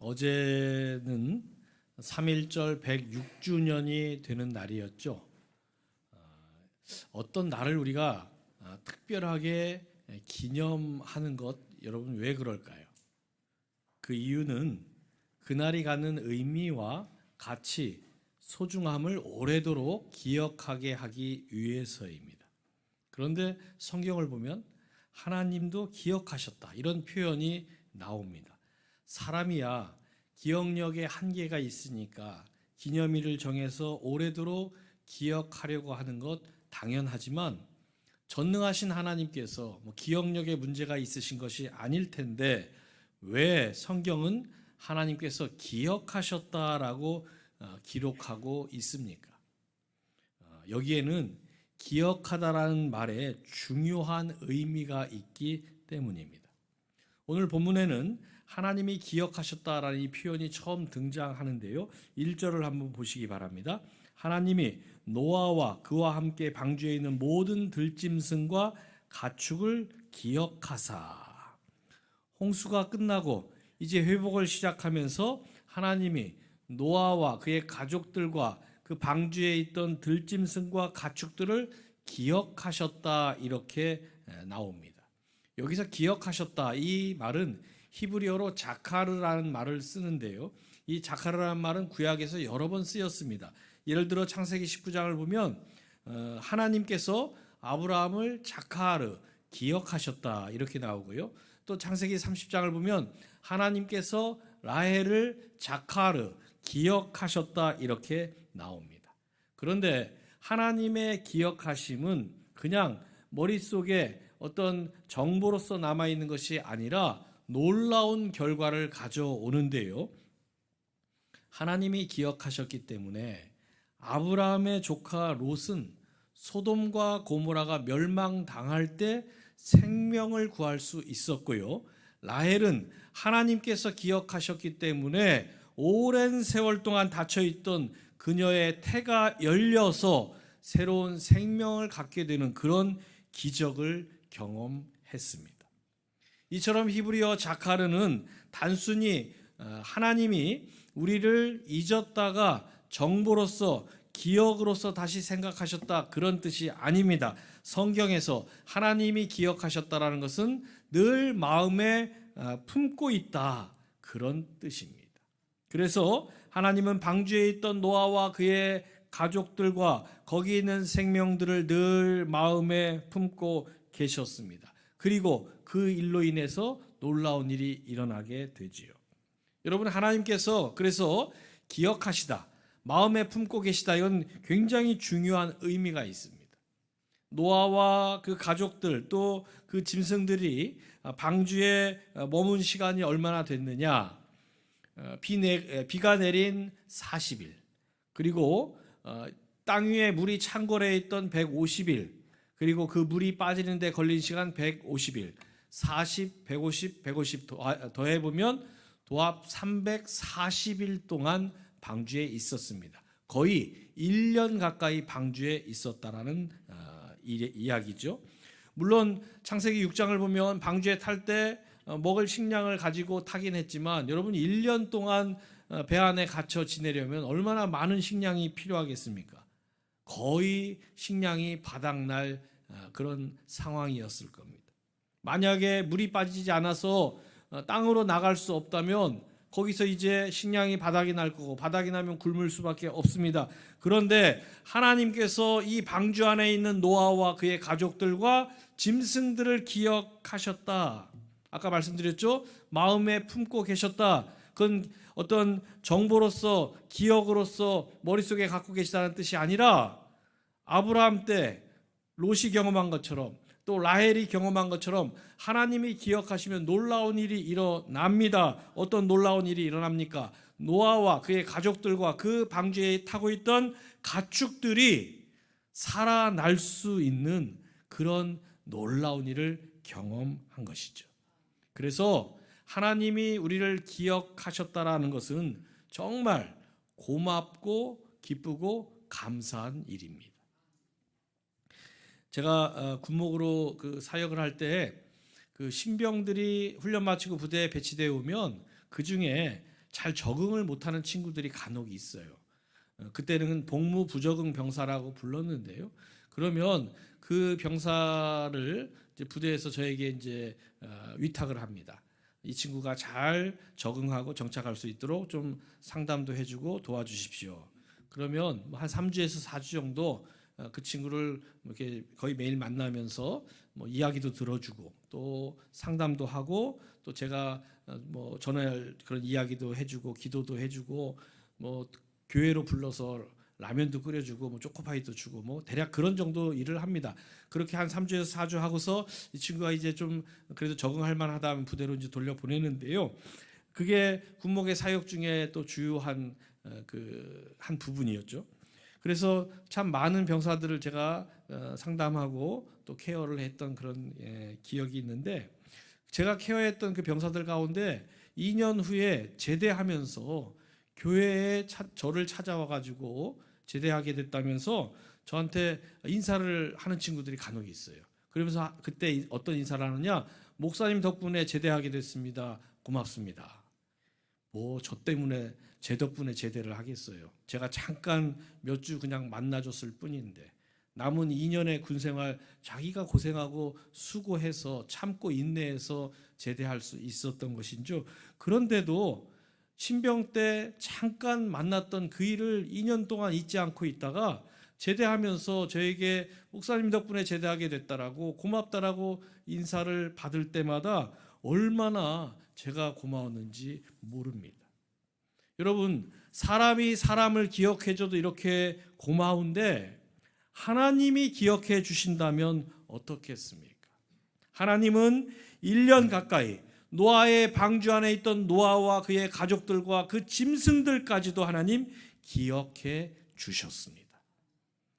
어제는 3.1절 106주년이 되는 날이었죠. 아, 어떤 날을 우리가 아, 특별하게 기념하는 것 여러분 왜 그럴까요? 그 이유는 그날이 갖는 의미와 가치, 소중함을 오래도록 기억하게 하기 위해서입니다. 그런데 성경을 보면 하나님도 기억하셨다 이런 표현이 나옵니다. 사람이야 기억력에 한계가 있으니까 기념일을 정해서 오래도록 기억하려고 하는 것 당연하지만 전능하신 하나님께서 뭐 기억력에 문제가 있으신 것이 아닐 텐데 왜 성경은 하나님께서 기억하셨다라고 어, 기록하고 있습니까? 어, 여기에는 기억하다라는 말에 중요한 의미가 있기 때문입니다. 오늘 본문에는 하나님이 기억하셨다라는 이 표현이 처음 등장하는데요. 1절을 한번 보시기 바랍니다. 하나님이 노아와 그와 함께 방주에 있는 모든 들짐승과 가축을 기억하사 홍수가 끝나고 이제 회복을 시작하면서 하나님이 노아와 그의 가족들과 그 방주에 있던 들짐승과 가축들을 기억하셨다 이렇게 나옵니다. 여기서 기억하셨다 이 말은 히브리어로 자카르라는 말을 쓰는데요. 이 자카르라는 말은 구약에서 여러 번 쓰였습니다. 예를 들어 창세기 19장을 보면 어, 하나님께서 아브라함을 자카르 기억하셨다 이렇게 나오고요. 또 창세기 30장을 보면 하나님께서 라헬을 자카르 기억하셨다 이렇게 나옵니다. 그런데 하나님의 기억하심은 그냥 머릿속에 어떤 정보로서 남아 있는 것이 아니라 놀라운 결과를 가져오는데요. 하나님이 기억하셨기 때문에 아브라함의 조카 롯은 소돔과 고모라가 멸망당할 때 생명을 구할 수 있었고요. 라헬은 하나님께서 기억하셨기 때문에 오랜 세월 동안 닫혀 있던 그녀의 태가 열려서 새로운 생명을 갖게 되는 그런 기적을 경험했습니다. 이처럼 히브리어 자카르는 단순히 어, 하나님이 우리를 잊었다가 정보로서 기억으로서 다시 생각하셨다 그런 뜻이 아닙니다. 성경에서 하나님이 기억하셨다라는 것은 늘 마음에 어, 품고 있다 그런 뜻입니다. 그래서 하나님은 방주에 있던 노아와 그의 가족들과 거기 있는 생명들을 늘 마음에 품고 계셨습니다. 그리고 그 일로 인해서 놀라운 일이 일어나게 되지요. 여러분 하나님께서 그래서 기억하시다, 마음에 품고 계시다 이건 굉장히 중요한 의미가 있습니다. 노아와 그 가족들 또 그 짐승들이 방주에 머문 시간이 얼마나 됐느냐? 어, 비가 내린 40일 그리고 어, 땅 위에 물이 창궐해 있던 150일 그리고 그 물이 빠지는데 걸린 시간 150일 40, 150, 150 더해 보면 도합 340일 동안 방주에 있었습니다. 거의 1년 가까이 방주에 있었다라는 어, 이야기죠. 물론 창세기 6장을 보면 방주에 탈때 어, 먹을 식량을 가지고 타긴 했지만 여러분 1년 동안 어, 배 안에 갇혀 지내려면 얼마나 많은 식량이 필요하겠습니까? 거의 식량이 바닥날 그런 상황이었을 겁니다. 만약에 물이 빠지지 않아서 땅으로 나갈 수 없다면 거기서 이제 식량이 바닥이 날 거고 바닥이 나면 굶을 수밖에 없습니다. 그런데 하나님께서 이 방주 안에 있는 노아와 그의 가족들과 짐승들을 기억하셨다. 아까 말씀드렸죠? 마음에 품고 계셨다. 그건 어떤 정보로서 기억으로서 머릿속에 갖고 계시다는 뜻이 아니라 아브라함 때 롯이 경험한 것처럼 또 라헬이 경험한 것처럼 하나님이 기억하시면 놀라운 일이 일어납니다. 어떤 놀라운 일이 일어납니까? 노아와 그의 가족들과 그 방주에 타고 있던 가축들이 살아날 수 있는 그런 놀라운 일을 경험한 것이죠. 그래서 하나님이 우리를 기억하셨다라는 것은 정말 고맙고 기쁘고 감사한 일입니다. 제가 어, 군목으로 그 사역을 할 때 그 신병들이 훈련 마치고 부대에 배치되어 오면 그 중에 잘 적응을 못하는 친구들이 간혹 있어요. 어, 그때는 복무 부적응 병사라고 불렀는데요. 그러면 그 병사를 부대에서 저에게 이제 어, 위탁을 합니다. 이 친구가 잘 적응하고 정착할 수 있도록 좀 상담도 해주고 도와주십시오. 그러면 뭐한 3주에서 4주 정도 어, 그 친구를 뭐 이렇게 거의 매일 만나면서 뭐 이야기도 들어주고 또 상담도 하고 또 제가 어, 뭐 전할 그런 이야기도 해주고 기도도 해주고 뭐 교회로 불러서 라면도 끓여주고 뭐 초코파이도 주고 뭐 대략 그런 정도 일을 합니다. 그렇게 한 3주에서 4주 하고서 이 친구가 이제 좀 그래도 적응할 만하다 하면 부대로 이제 돌려 보내는데요. 그게 군목의 사역 중에 또 주요한 어, 그한 부분이었죠. 그래서 참 많은 병사들을 제가 어, 상담하고 또 케어를 했던 그런 예, 기억이 있는데 제가 케어했던 그 병사들 가운데 2년 후에 제대하면서 교회에 차- 저를 찾아와 가지고 제대하게 됐다면서 저한테 인사를 하는 친구들이 간혹 있어요. 그러면서 하- 그때 어떤 인사를 하느냐? 목사님 덕분에 제대하게 됐습니다. 고맙습니다. 뭐 저 때문에 제 덕분에 제대를 하겠어요. 제가 잠깐 몇 주 그냥 만나줬을 뿐인데 남은 2년의 군생활 자기가 고생하고 수고해서 참고 인내해서 제대할 수 있었던 것인죠. 그런데도 신병 때 잠깐 만났던 그 일을 2년 동안 잊지 않고 있다가 제대하면서 저에게 목사님 덕분에 제대하게 됐다라고 고맙다라고 인사를 받을 때마다 얼마나 제가 고마웠는지 모릅니다. 여러분, 사람이 사람을 기억해줘도 이렇게 고마운데 하나님이 기억해 주신다면 어떻겠습니까? 하나님은 1년 가까이 노아의 방주 안에 있던 노아와 그의 가족들과 그 짐승들까지도 하나님 기억해 주셨습니다.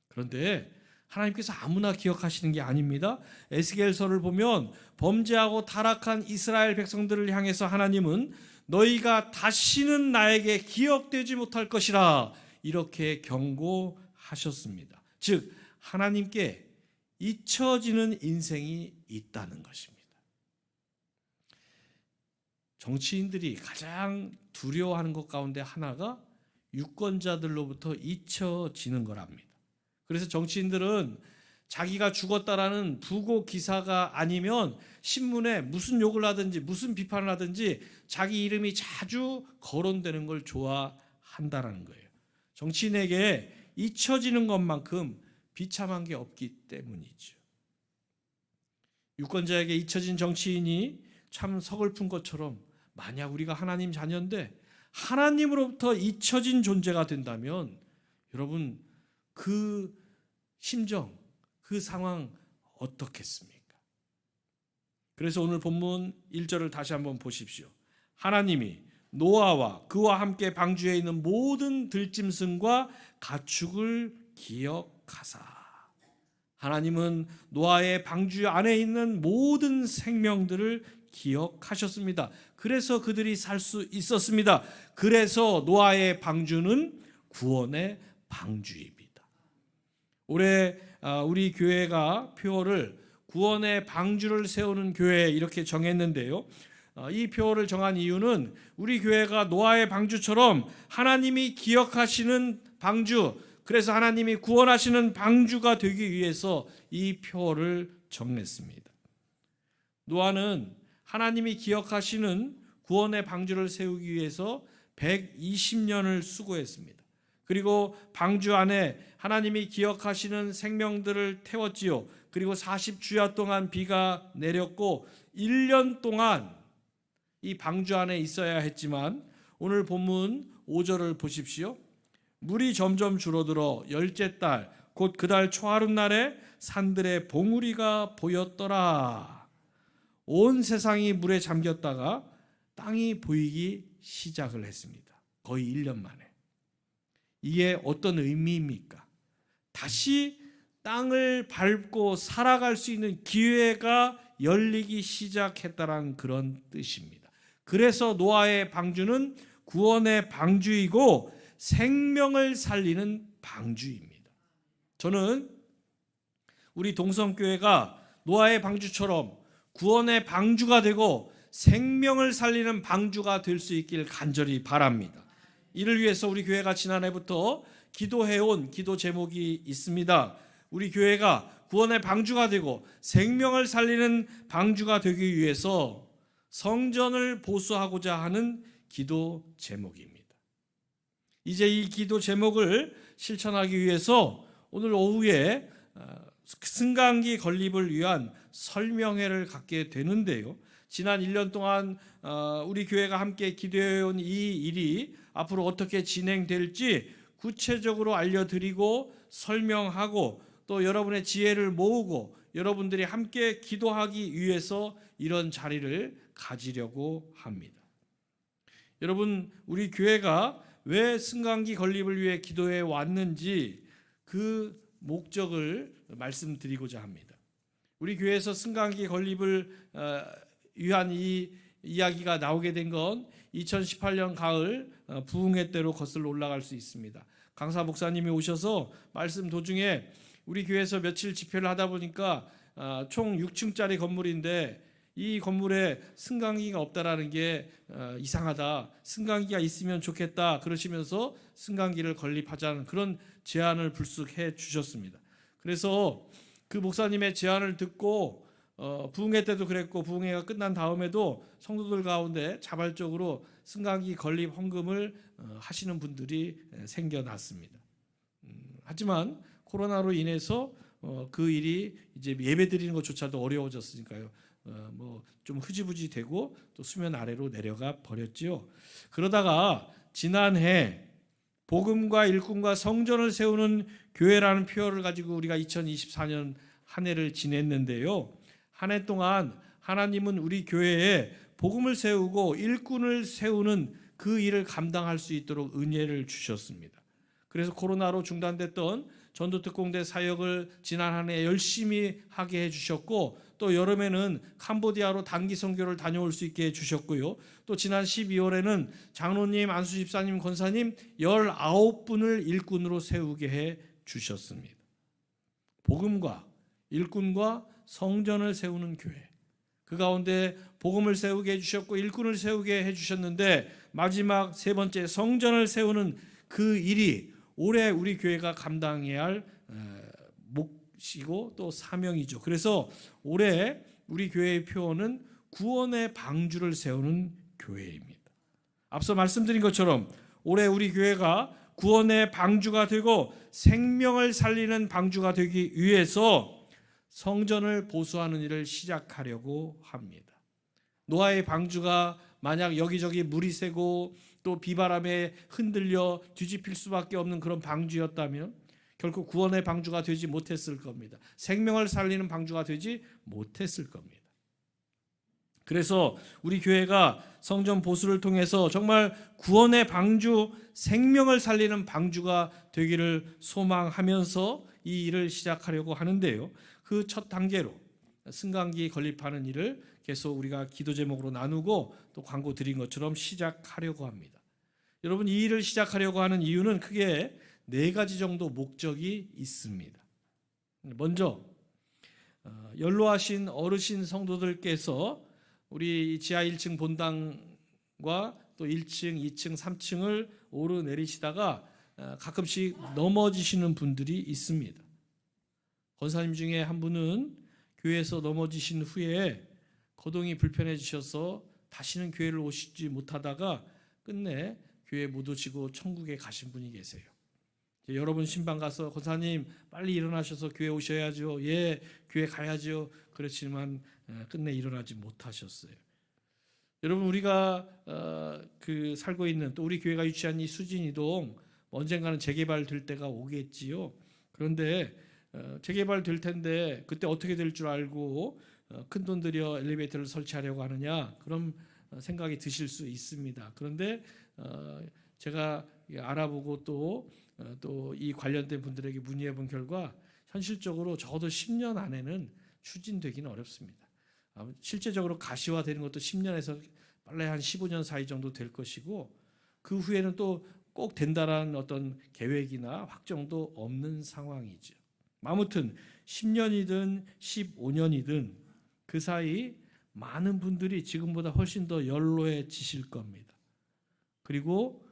그런데 하나님께서 아무나 기억하시는 게 아닙니다. 에스겔서를 보면 범죄하고 타락한 이스라엘 백성들을 향해서 하나님은 너희가 다시는 나에게 기억되지 못할 것이라 이렇게 경고하셨습니다. 즉 하나님께 잊혀지는 인생이 있다는 것입니다. 정치인들이 가장 두려워하는 것 가운데 하나가 유권자들로부터 잊혀지는 거랍니다. 그래서 정치인들은 자기가 죽었다라는 부고 기사가 아니면 신문에 무슨 욕을 하든지 무슨 비판을 하든지 자기 이름이 자주 거론되는 걸 좋아한다라는 거예요. 정치인에게 잊혀지는 것만큼 비참한 게 없기 때문이죠. 유권자에게 잊혀진 정치인이 참 서글픈 것처럼 만약 우리가 하나님 자녀인데 하나님으로부터 잊혀진 존재가 된다면 여러분 그 심정, 그 상황 어떻겠습니까? 그래서 오늘 본문 1절을 다시 한번 보십시오. 하나님이 노아와 그와 함께 방주에 있는 모든 들짐승과 가축을 기억하사 하나님은 노아의 방주 안에 있는 모든 생명들을 기억하셨습니다. 그래서 그들이 살 수 있었습니다. 그래서 노아의 방주는 구원의 방주입니다. 올해 아, 우리 교회가 표어를 구원의 방주를 세우는 교회 이렇게 정했는데요. 어, 이 표어를 정한 이유는 우리 교회가 노아의 방주처럼 하나님이 기억하시는 방주, 그래서 하나님이 구원하시는 방주가 되기 위해서 이 표어를 정했습니다. 노아는 하나님이 기억하시는 구원의 방주를 세우기 위해서 120년을 수고했습니다. 그리고 방주 안에 하나님이 기억하시는 생명들을 태웠지요. 그리고 40주야 동안 비가 내렸고 1년 동안 이 방주 안에 있어야 했지만 오늘 본문 5절을 보십시오. 물이 점점 줄어들어 열째 달 곧 그달 초하룻 날에 산들의 봉우리가 보였더라. 온 세상이 물에 잠겼다가 땅이 보이기 시작을 했습니다. 거의 1년 만에. 이게 어떤 의미입니까? 다시 땅을 밟고 살아갈 수 있는 기회가 열리기 시작했다라는 그런 뜻입니다. 그래서 노아의 방주는 구원의 방주이고 생명을 살리는 방주입니다. 저는 우리 동성교회가 노아의 방주처럼 구원의 방주가 되고 생명을 살리는 방주가 될 수 있길 간절히 바랍니다. 이를 위해서 우리 교회가 지난해부터 기도해온 기도 제목이 있습니다. 우리 교회가 구원의 방주가 되고 생명을 살리는 방주가 되기 위해서 성전을 보수하고자 하는 기도 제목입니다. 이제 이 기도 제목을 실천하기 위해서 오늘 오후에 어, 승강기 건립을 위한 설명회를 갖게 되는데요. 지난 1년 동안 어, 우리 교회가 함께 기도해온 이 일이 앞으로 어떻게 진행될지 구체적으로 알려드리고 설명하고 또 여러분의 지혜를 모으고 여러분들이 함께 기도하기 위해서 이런 자리를 가지려고 합니다. 여러분, 우리 교회가 왜 승강기 건립을 위해 기도해 왔는지 그 목적을 말씀드리고자 합니다. 우리 교회에서 승강기 건립을 어, 위한 이 이야기가 나오게 된 건 2018년 가을 어, 부흥회 때로 거슬러 올라갈 수 있습니다. 강사 목사님이 오셔서 말씀 도중에 우리 교회에서 며칠 집회를 하다 보니까 어, 총 6층짜리 건물인데 이 건물에 승강기가 없다라는 게 어, 이상하다. 승강기가 있으면 좋겠다. 그러시면서 승강기를 건립하자는 그런 제안을 불쑥해 주셨습니다. 그래서 그 목사님의 제안을 듣고 어, 부흥회 때도 그랬고 부흥회가 끝난 다음에도 성도들 가운데 자발적으로 승강기 건립 헌금을 어, 하시는 분들이 에, 생겨났습니다. 음, 하지만 코로나로 인해서 어, 그 일이 이제 예배 드리는 것조차도 어려워졌으니까요. 어, 뭐좀 흐지부지 되고 또 수면 아래로 내려가 버렸지요. 그러다가 지난해 복음과 일꾼과 성전을 세우는 교회라는 표어를 가지고 우리가 2024년 한 해를 지냈는데요. 한 해 동안 하나님은 우리 교회에 복음을 세우고 일꾼을 세우는 그 일을 감당할 수 있도록 은혜를 주셨습니다. 그래서 코로나로 중단됐던 전도특공대 사역을 지난 한 해 열심히 하게 해주셨고 또 여름에는 캄보디아로 단기 선교를 다녀올 수 있게 해주셨고요. 또 지난 12월에는 장로님, 안수 집사님, 권사님 19분을 일꾼으로 세우게 해 주셨습니다. 복음과 일꾼과 성전을 세우는 교회. 그 가운데 복음을 세우게 해주셨고 일꾼을 세우게 해주셨는데 마지막 세 번째 성전을 세우는 그 일이 올해 우리 교회가 감당해야 할 에, 몫이고 또 사명이죠. 그래서 올해 우리 교회의 표어는 구원의 방주를 세우는 교회입니다. 앞서 말씀드린 것처럼 올해 우리 교회가 구원의 방주가 되고 생명을 살리는 방주가 되기 위해서 성전을 보수하는 일을 시작하려고 합니다. 노아의 방주가 만약 여기저기 물이 새고 또 비바람에 흔들려 뒤집힐 수밖에 없는 그런 방주였다면 결코 구원의 방주가 되지 못했을 겁니다. 생명을 살리는 방주가 되지 못했을 겁니다. 그래서 우리 교회가 성전 보수를 통해서 정말 구원의 방주, 생명을 살리는 방주가 되기를 소망하면서 이 일을 시작하려고 하는데요. 그 첫 단계로 승강기 건립하는 일을 계속 우리가 기도 제목으로 나누고 또 광고 드린 것처럼 시작하려고 합니다. 여러분 이 일을 시작하려고 하는 이유는 크게 네 가지 정도 목적이 있습니다. 먼저 어, 연로하신 어르신 성도들께서 우리 지하 1층 본당과 또 1층, 2층, 3층을 오르내리시다가 어, 가끔씩 넘어지시는 분들이 있습니다. 권사님 중에 한 분은 교회에서 넘어지신 후에 거동이 불편해지셔서 다시는 교회를 오시지 못하다가 끝내 교회 못 오시고 천국에 가신 분이 계세요. 여러분 신방 가서 권사님 빨리 일어나셔서 교회 오셔야죠. 예, 교회 가야죠. 그렇지만 끝내 일어나지 못하셨어요. 여러분 우리가 어, 그 살고 있는 또 우리 교회가 유치한 이 수진 이동 언젠가는 재개발될 때가 오겠지요. 그런데 어, 재개발될 텐데 그때 어떻게 될 줄 알고 어, 큰돈 들여 엘리베이터를 설치하려고 하느냐 그런 생각이 드실 수 있습니다. 그런데 제가 알아보고 또 또 이 관련된 분들에게 문의해 본 결과 현실적으로 적어도 10년 안에는 추진되기는 어렵습니다. 실제적으로 가시화되는 것도 10년에서 빨리 한 15년 사이 정도 될 것이고 그 후에는 또 꼭 된다라는 어떤 계획이나 확정도 없는 상황이죠. 아무튼 10년이든 15년이든 그 사이 많은 분들이 지금보다 훨씬 더 연로해지실 겁니다. 그리고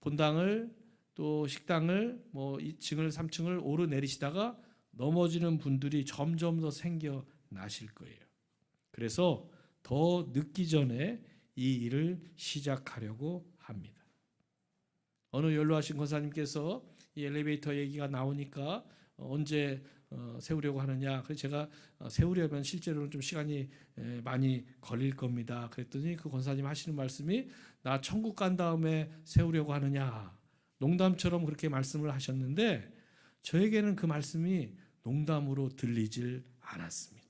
본당을 또 식당을 뭐 2층을 3층을 오르내리시다가 넘어지는 분들이 점점 더 생겨나실 거예요. 그래서 더 늦기 전에 이 일을 시작하려고 합니다. 어느 연로하신 권사님께서 이 엘리베이터 얘기가 나오니까 어, 언제 어, 세우려고 하느냐. 그래서 제가 어, 세우려면 실제로는 좀 시간이 에, 많이 걸릴 겁니다. 그랬더니 그 권사님 하시는 말씀이 나 천국 간 다음에 세우려고 하느냐. 농담처럼 그렇게 말씀을 하셨는데 저에게는 그 말씀이 농담으로 들리질 않았습니다.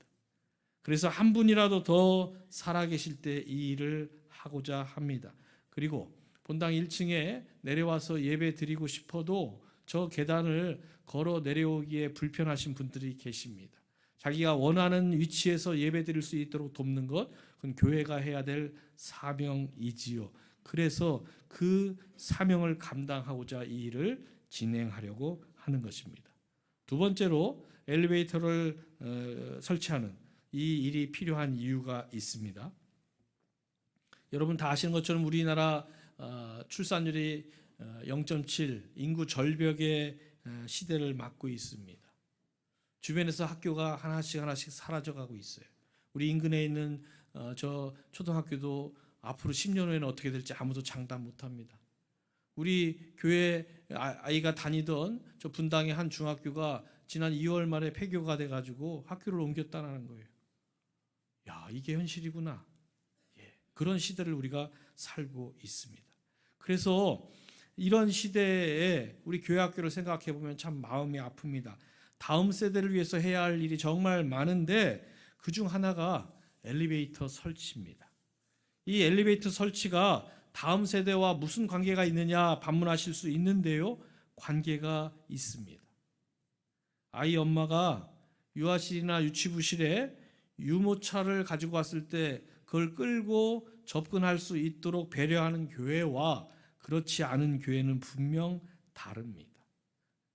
그래서 한 분이라도 더 살아계실 때 이 일을 하고자 합니다. 그리고 본당 1층에 내려와서 예배 드리고 싶어도 저 계단을 걸어 내려오기에 불편하신 분들이 계십니다. 자기가 원하는 위치에서 예배 드릴 수 있도록 돕는 것, 그건 교회가 해야 될 사명이지요. 그래서 그 사명을 감당하고자 이 일을 진행하려고 하는 것입니다. 두 번째로 엘리베이터를 어, 설치하는 이 일이 필요한 이유가 있습니다. 여러분 다 아시는 것처럼 우리나라 어, 출산율이 어, 0.7 인구 절벽의 어, 시대를 맞고 있습니다. 주변에서 학교가 하나씩 하나씩 사라져가고 있어요. 우리 인근에 있는 어, 저 초등학교도 앞으로 10년 후에는 어떻게 될지 아무도 장담 못합니다. 우리 교회 아- 아이가 다니던 저 분당의 한 중학교가 지난 2월 말에 폐교가 돼가지고 학교를 옮겼다는 거예요. 야 이게 현실이구나. 예, 그런 시대를 우리가 살고 있습니다. 그래서 이런 시대에 우리 교회 학교를 생각해 보면 참 마음이 아픕니다. 다음 세대를 위해서 해야 할 일이 정말 많은데 그 중 하나가 엘리베이터 설치입니다. 이 엘리베이터 설치가 다음 세대와 무슨 관계가 있느냐 반문하실 수 있는데요. 관계가 있습니다. 아이 엄마가 유아실이나 유치부실에 유모차를 가지고 왔을 때 그걸 끌고 접근할 수 있도록 배려하는 교회와 그렇지 않은 교회는 분명 다릅니다.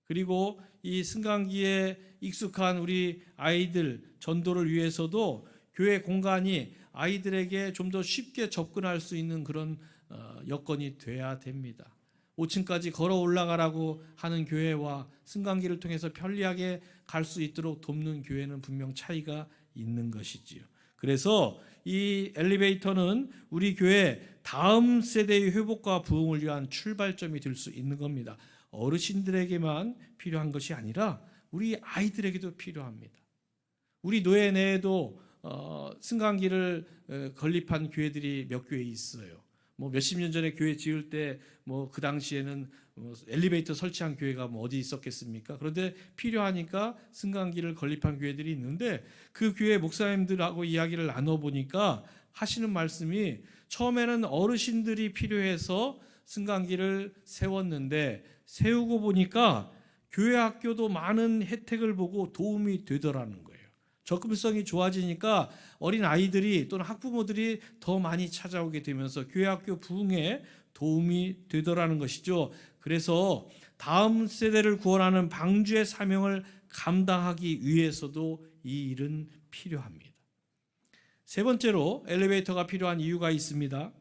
그리고 이 승강기에 익숙한 우리 아이들 전도를 위해서도 교회 공간이 아이들에게 좀 더 쉽게 접근할 수 있는 그런 어, 여건이 돼야 됩니다. 5층까지 걸어 올라가라고 하는 교회와 승강기를 통해서 편리하게 갈 수 있도록 돕는 교회는 분명 차이가 있는 것이지요. 그래서 이 엘리베이터는 우리 교회 다음 세대의 회복과 부흥을 위한 출발점이 될 수 있는 겁니다. 어르신들에게만 필요한 것이 아니라 우리 아이들에게도 필요합니다. 우리 노예 내에도 어, 승강기를 어, 건립한 교회들이 몇 교회 있어요. 뭐 몇십 년 전에 교회 지을 때 뭐 그 당시에는 뭐 엘리베이터 설치한 교회가 뭐 어디 있었겠습니까? 그런데 필요하니까 승강기를 건립한 교회들이 있는데 그 교회 목사님들하고 이야기를 나눠 보니까 하시는 말씀이 처음에는 어르신들이 필요해서 승강기를 세웠는데 세우고 보니까 교회 학교도 많은 혜택을 보고 도움이 되더라는 거예요. 접근성이 좋아지니까 어린 아이들이 또는 학부모들이 더 많이 찾아오게 되면서 교회 학교 부흥에 도움이 되더라는 것이죠. 그래서 다음 세대를 구원하는 방주의 사명을 감당하기 위해서도 이 일은 필요합니다. 세 번째로 엘리베이터가 필요한 이유가 있습니다.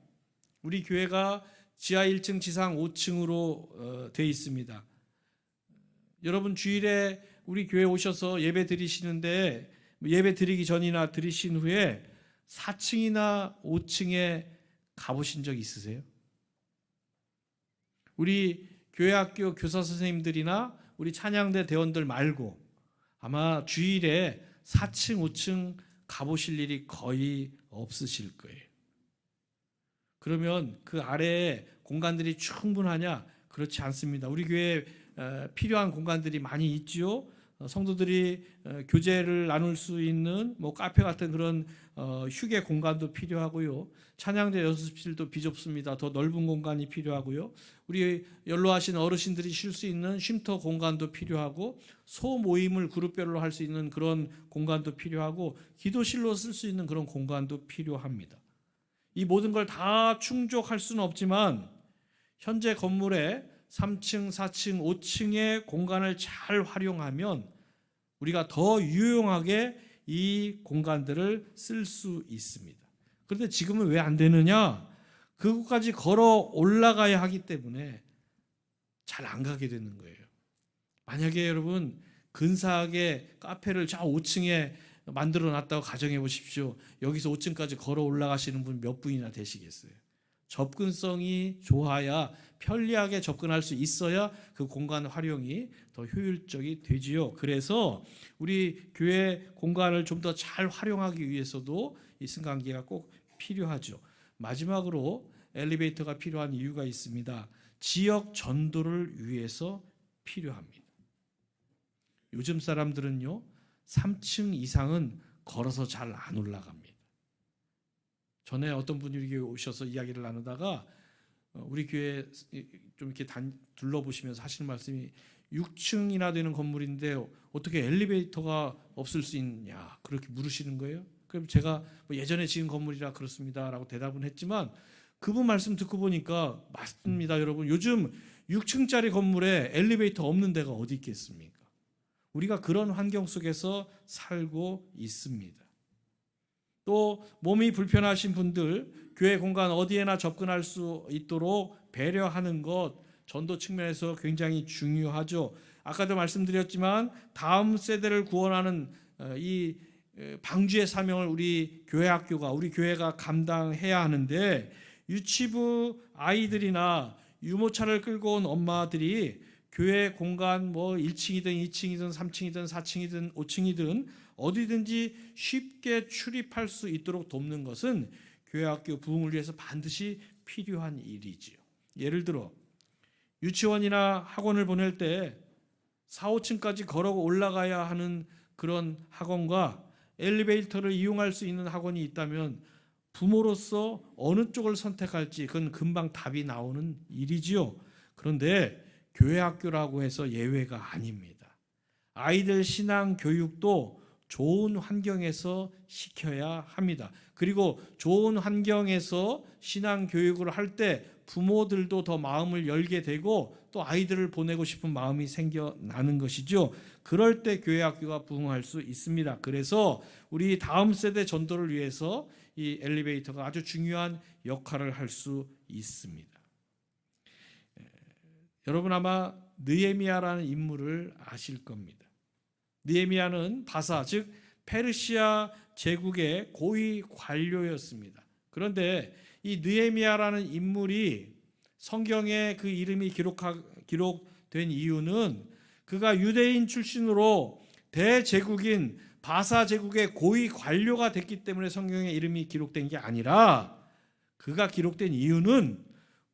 우리 교회가 지하 1층, 지상 5층으로 돼 있습니다. 여러분 주일에 우리 교회 오셔서 예배 드리시는데 예배 드리기 전이나 드리신 후에 4층이나 5층에 가보신 적 있으세요? 우리 교회 학교 교사 선생님들이나 우리 찬양대 대원들 말고 아마 주일에 4층, 5층 가보실 일이 거의 없으실 거예요. 그러면 그 아래에 공간들이 충분하냐? 그렇지 않습니다. 우리 교회에 어, 필요한 공간들이 많이 있지요. 어, 성도들이 어, 교제를 나눌 수 있는 뭐 카페 같은 그런 어, 휴게 공간도 필요하고요. 찬양대 연습실도 비좁습니다. 더 넓은 공간이 필요하고요. 우리 연로하신 어르신들이 쉴 수 있는 쉼터 공간도 필요하고 소모임을 그룹별로 할 수 있는 그런 공간도 필요하고 기도실로 쓸 수 있는 그런 공간도 필요합니다. 이 모든 걸 다 충족할 수는 없지만 현재 건물에 3층, 4층, 5층의 공간을 잘 활용하면 우리가 더 유용하게 이 공간들을 쓸 수 있습니다. 그런데 지금은 왜 안 되느냐? 그곳까지 걸어 올라가야 하기 때문에 잘 안 가게 되는 거예요. 만약에 여러분 근사하게 카페를 저 5층에 만들어 놨다고 가정해 보십시오. 여기서 5층까지 걸어 올라가시는 분 몇 분이나 되시겠어요? 접근성이 좋아야 편리하게 접근할 수 있어야 그 공간 활용이 더 효율적이 되지요. 그래서 우리 교회 공간을 좀 더 잘 활용하기 위해서도 이 승강기가 꼭 필요하죠. 마지막으로 엘리베이터가 필요한 이유가 있습니다. 지역 전도를 위해서 필요합니다. 요즘 사람들은요, 3층 이상은 걸어서 잘 안 올라갑니다. 전에 어떤 분이 우리 오셔서 이야기를 나누다가 어, 우리 교회 좀 이렇게 단, 둘러보시면서 하시는 말씀이 6층이나 되는 건물인데 어떻게 엘리베이터가 없을 수 있냐 그렇게 물으시는 거예요. 그럼 제가 뭐 예전에 지은 건물이라 그렇습니다라고 대답은 했지만 그분 말씀 듣고 보니까 맞습니다, 여러분. 요즘 6층짜리 건물에 엘리베이터 없는 데가 어디 있겠습니까? 우리가 그런 환경 속에서 살고 있습니다. 또 몸이 불편하신 분들 교회 공간 어디에나 접근할 수 있도록 배려하는 것 전도 측면에서 굉장히 중요하죠. 아까도 말씀드렸지만 다음 세대를 구원하는 어, 이 에, 방주의 사명을 우리 교회 학교가 우리 교회가 감당해야 하는데 유치부 아이들이나 유모차를 끌고 온 엄마들이 교회 공간 뭐 1층이든 2층이든 3층이든 4층이든 5층이든 어디든지 쉽게 출입할 수 있도록 돕는 것은 교회 학교 부흥을 위해서 반드시 필요한 일이지요. 예를 들어 유치원이나 학원을 보낼 때 4, 5층까지 걸어 올라가야 하는 그런 학원과 엘리베이터를 이용할 수 있는 학원이 있다면 부모로서 어느 쪽을 선택할지 그건 금방 답이 나오는 일이지요. 그런데 교회 학교라고 해서 예외가 아닙니다. 아이들 신앙 교육도 좋은 환경에서 시켜야 합니다. 그리고 좋은 환경에서 신앙 교육을 할 때 부모들도 더 마음을 열게 되고 또 아이들을 보내고 싶은 마음이 생겨나는 것이죠. 그럴 때 교회 학교가 부흥할 수 있습니다. 그래서 우리 다음 세대 전도를 위해서 이 엘리베이터가 아주 중요한 역할을 할 수 있습니다. 에, 여러분 아마 느에미아라는 인물을 아실 겁니다. 느에미아는 바사 즉 페르시아 제국의 고위 관료였습니다. 그런데 이 느에미아라는 인물이 성경에 그 이름이 기록하, 기록된 이유는 그가 유대인 출신으로 대제국인 바사 제국의 고위 관료가 됐기 때문에 성경에 이름이 기록된 게 아니라 그가 기록된 이유는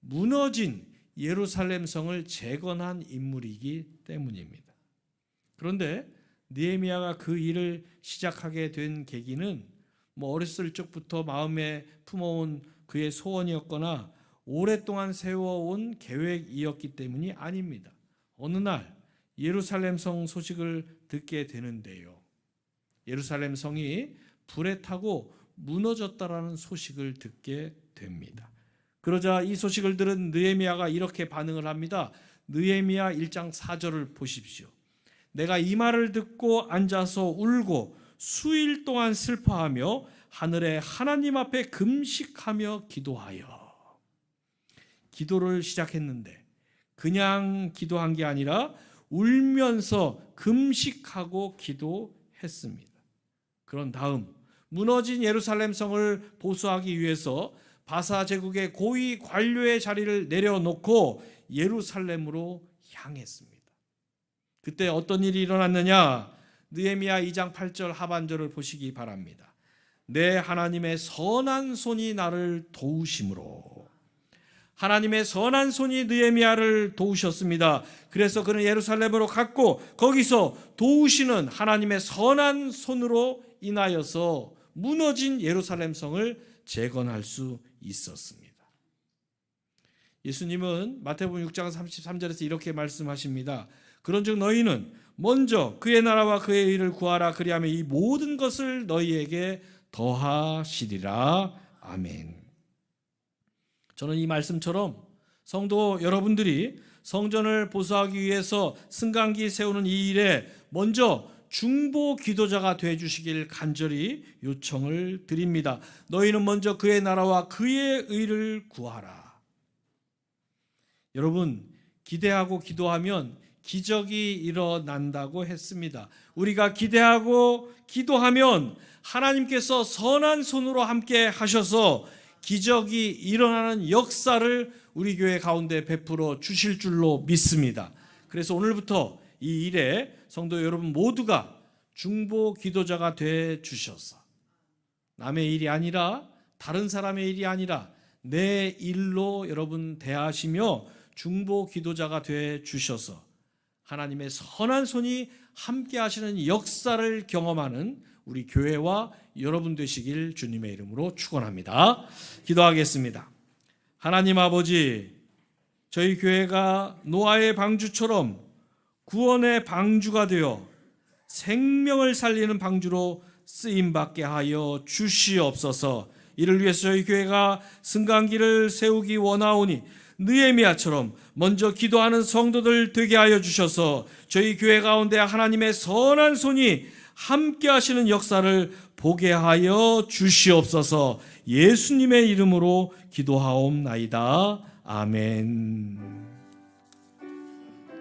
무너진 예루살렘 성을 재건한 인물이기 때문입니다. 그런데 느헤미야가 그 일을 시작하게 된 계기는 뭐 어렸을 적부터 마음에 품어온 그의 소원이었거나 오랫동안 세워온 계획이었기 때문이 아닙니다. 어느 날 예루살렘 성 소식을 듣게 되는데요. 예루살렘 성이 불에 타고 무너졌다라는 소식을 듣게 됩니다. 그러자 이 소식을 들은 느헤미야가 이렇게 반응을 합니다. 느헤미야 1장 4절을 보십시오. 내가 이 말을 듣고 앉아서 울고 수일 동안 슬퍼하며 하늘의 하나님 앞에 금식하며 기도하여 기도를 시작했는데 그냥 기도한 게 아니라 울면서 금식하고 기도했습니다. 그런 다음 무너진 예루살렘 성을 보수하기 위해서 바사 제국의 고위 관료의 자리를 내려놓고 예루살렘으로 향했습니다. 그때 어떤 일이 일어났느냐? 느헤미야 2장 8절 하반절을 보시기 바랍니다. 내 하나님의 선한 손이 나를 도우심으로 하나님의 선한 손이 느헤미야를 도우셨습니다. 그래서 그는 예루살렘으로 갔고 거기서 도우시는 하나님의 선한 손으로 인하여서 무너진 예루살렘 성을 재건할 수 있었습니다. 예수님은 마태복음 6장 33절에서 이렇게 말씀하십니다. 그런즉 너희는 먼저 그의 나라와 그의 의를 구하라 그리하면 이 모든 것을 너희에게 더하시리라. 아멘. 저는 이 말씀처럼 성도 여러분들이 성전을 보수하기 위해서 승강기 세우는 이 일에 먼저 중보 기도자가 돼 주시길 간절히 요청을 드립니다. 너희는 먼저 그의 나라와 그의 의를 구하라. 여러분, 기대하고 기도하면 기적이 일어난다고 했습니다. 우리가 기대하고 기도하면 하나님께서 선한 손으로 함께 하셔서 기적이 일어나는 역사를 우리 교회 가운데 베풀어 주실 줄로 믿습니다. 그래서 오늘부터 이 일에 성도 여러분 모두가 중보 기도자가 돼 주셔서 남의 일이 아니라 다른 사람의 일이 아니라 내 일로 여러분 대하시며 중보 기도자가 돼 주셔서 하나님의 선한 손이 함께 하시는 역사를 경험하는 우리 교회와 여러분 되시길 주님의 이름으로 축원합니다. 기도하겠습니다. 하나님 아버지 저희 교회가 노아의 방주처럼 구원의 방주가 되어 생명을 살리는 방주로 쓰임 받게 하여 주시옵소서. 이를 위해서 저희 교회가 승강기를 세우기 원하오니 느헤미야처럼 먼저 기도하는 성도들 되게 하여 주셔서 저희 교회 가운데 하나님의 선한 손이 함께 하시는 역사를 보게 하여 주시옵소서. 예수님의 이름으로 기도하옵나이다. 아멘.